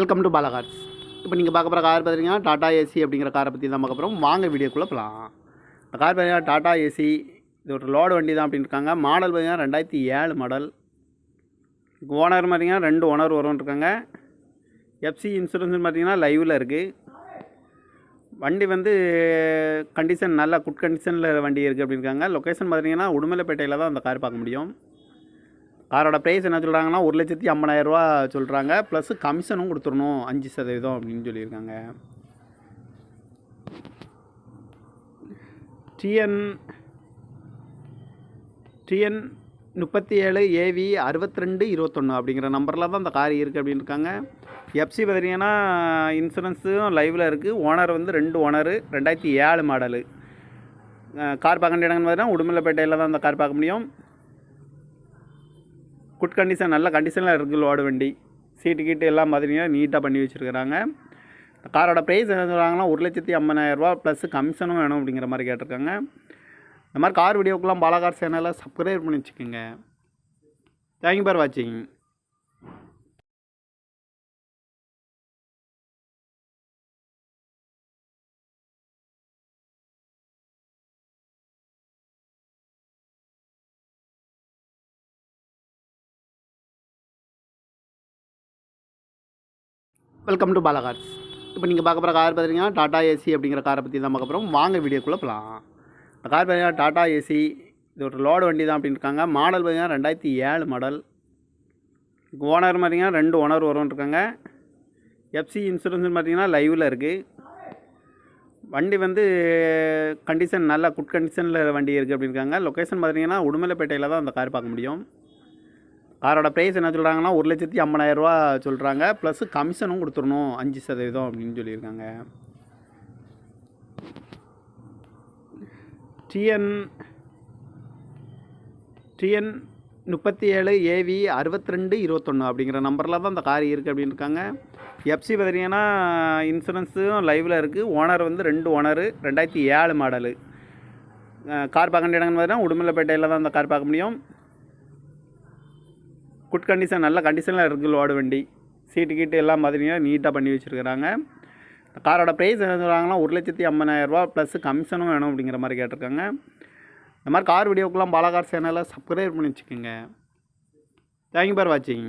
Welcome to பாலகார்ஸ் இப்போ நீங்கள் பார்க்க போகிற கார் பார்த்தீங்கன்னா டாடா ஏசி அப்படிங்கிற காரை பற்றி தான் பார்க்க போகிறோம் வாங்க வீடியோக்குள்ளே போகலாம் இந்த கார் பார்த்தீங்கன்னா டாடா ஏசி இது ஒரு லோடு வண்டி தான் அப்படின்னு இருக்காங்க. மாடல் பார்த்தீங்கன்னா ரெண்டாயிரத்தி ஏழு மாடல் ஓனர் பார்த்தீங்கன்னா ரெண்டு ஓனர் வரும்னு இருக்காங்க. எஃப்சி இன்சூரன்ஸ்னு பார்த்தீங்கன்னா லைவில் இருக்குது வண்டி வந்து கண்டிஷன் நல்ல குட் கண்டிஷனில் வண்டி இருக்குது அப்படின்னு இருக்காங்க. லொக்கேஷன் பார்த்தீங்கன்னா உடுமலைப்பேட்டையில் தான் அந்த கார் பார்க்க முடியும். காரோட ப்ரைஸ் என்ன சொல்கிறாங்கன்னா ஒரு லட்சத்தி ஐம்பதாயிரரூவா சொல்கிறாங்க ப்ளஸ் கமிஷனும் கொடுத்துடணும் அஞ்சு சதவீதம் அப்படின்னு சொல்லியிருக்காங்க. டிஎன் டிஎன் முப்பத்தி ஏழு ஏவி அறுபத்தி ரெண்டு இருபத்தொன்று அப்படிங்கிற நம்பரில் தான் அந்த கார் இருக்குது அப்படின்னு இருக்காங்க. எஃப்சி பார்த்தீங்கன்னா இன்சூரன்ஸும் லைவில் இருக்குது ஓனர் வந்து ரெண்டு ஓனரு ரெண்டாயிரத்தி ஏழு மாடலு கார் பார்க்க வேண்டிய இடங்கள்னு பார்த்தீங்கன்னா உடுமலைப்பேட்டையில் தான் அந்த கார் பார்க்க முடியும். குட் கண்டிஷன் நல்ல கண்டிஷனில் இருக்குது லோடு வண்டி. சீட்டு கீட்டு எல்லாம் பார்த்தீங்கன்னா நீட்டாக பண்ணி வச்சுருக்குறாங்க. காரோட ப்ரைஸ் என்ன சொல்கிறாங்கன்னா ஒரு லட்சத்தி ஐம்பதாயிரரூபா ப்ளஸ் கமிஷனும் வேணும் அப்படிங்கிற மாதிரி கேட்டிருக்காங்க. இந்த மாதிரி கார் வீடியோக்கெலாம் பாலாகார் சேனலை சப்ஸ்கிரைப் பண்ணி வச்சுக்கோங்க. தேங்க்யூ ஃபார் வாட்சிங் வெல்கம் டு பாலகார்ஸ் இப்போ நீங்கள் பார்க்க போகிற கார் பார்த்தீங்கன்னா டாடா ஏசி அப்படிங்கிற காரை பற்றி தான் பார்க்க போகிறோம் வாங்க வீடியோக்குள்ளே போகலாம் இந்த கார் பார்த்தீங்கன்னா டாடா ஏசி இது ஒரு லோடு வண்டி தான் அப்படின்னு இருக்காங்க. மாடல் பார்த்தீங்கன்னா ரெண்டாயிரத்தி ஏழு மாடல் ஓனர் பார்த்தீங்கன்னா ரெண்டு ஓனர் வரும்னு இருக்காங்க. எஃப்சி இன்சூரன்ஸ் பார்த்தீங்கன்னா லைவில் இருக்குது வண்டி வந்து கண்டிஷன் நல்ல குட் கண்டிஷனில் வண்டி இருக்குது அப்படின்னு இருக்காங்க. லொக்கேஷன் பார்த்தீங்கன்னா உடுமலைப்பேட்டையில் தான் அந்த கார் பார்க்க முடியும். காரோட ப்ரைஸ் என்ன சொல்கிறாங்கன்னா ஒரு லட்சத்தி ஐம்பதாயிரரூவா சொல்கிறாங்க ப்ளஸ் கமிஷனும் கொடுத்துடணும் அஞ்சு சதவீதம் அப்படின்னு சொல்லியிருக்காங்க. டிஎன் டிஎன் முப்பத்தி ஏழு ஏவி அறுபத்தி ரெண்டு இருபத்தொன்று அப்படிங்கிற நம்பரில் தான் அந்த கார் இருக்குது அப்படின்னு இருக்காங்க. எஃப்சி பார்த்தீங்கன்னா இன்சூரன்ஸும் லைவில் இருக்குது ஓனர் வந்து ரெண்டு ஓனரு ரெண்டாயிரத்தி ஏழு மாடலு கார் பார்க்க வேண்டிய இடங்கன்னு பார்த்தீங்கன்னா உடுமலைப்பேட்டையில் தான் அந்த கார் பார்க்க முடியும். குட் கண்டிஷன் நல்ல கண்டிஷனில் இருக்குது லோடு வண்டி. சீட்டு கீட்டு எல்லாம் பார்த்தீங்கன்னா நீட்டாக பண்ணி வச்சுருக்கிறாங்க. காரோட ப்ரைஸ் என்ன சொல்கிறாங்கன்னா ஒரு லட்சத்தி ஐம்பதாயிரரூபா ப்ளஸ் கமிஷனும் வேணும் அப்படிங்கிற மாதிரி கேட்டிருக்காங்க. இந்த மாதிரி கார் வீடியோக்கெல்லாம் பாலகார் சேனலை சப்ஸ்கிரைப் பண்ணி வச்சுக்கோங்க. தேங்க்யூ ஃபார் வாட்சிங்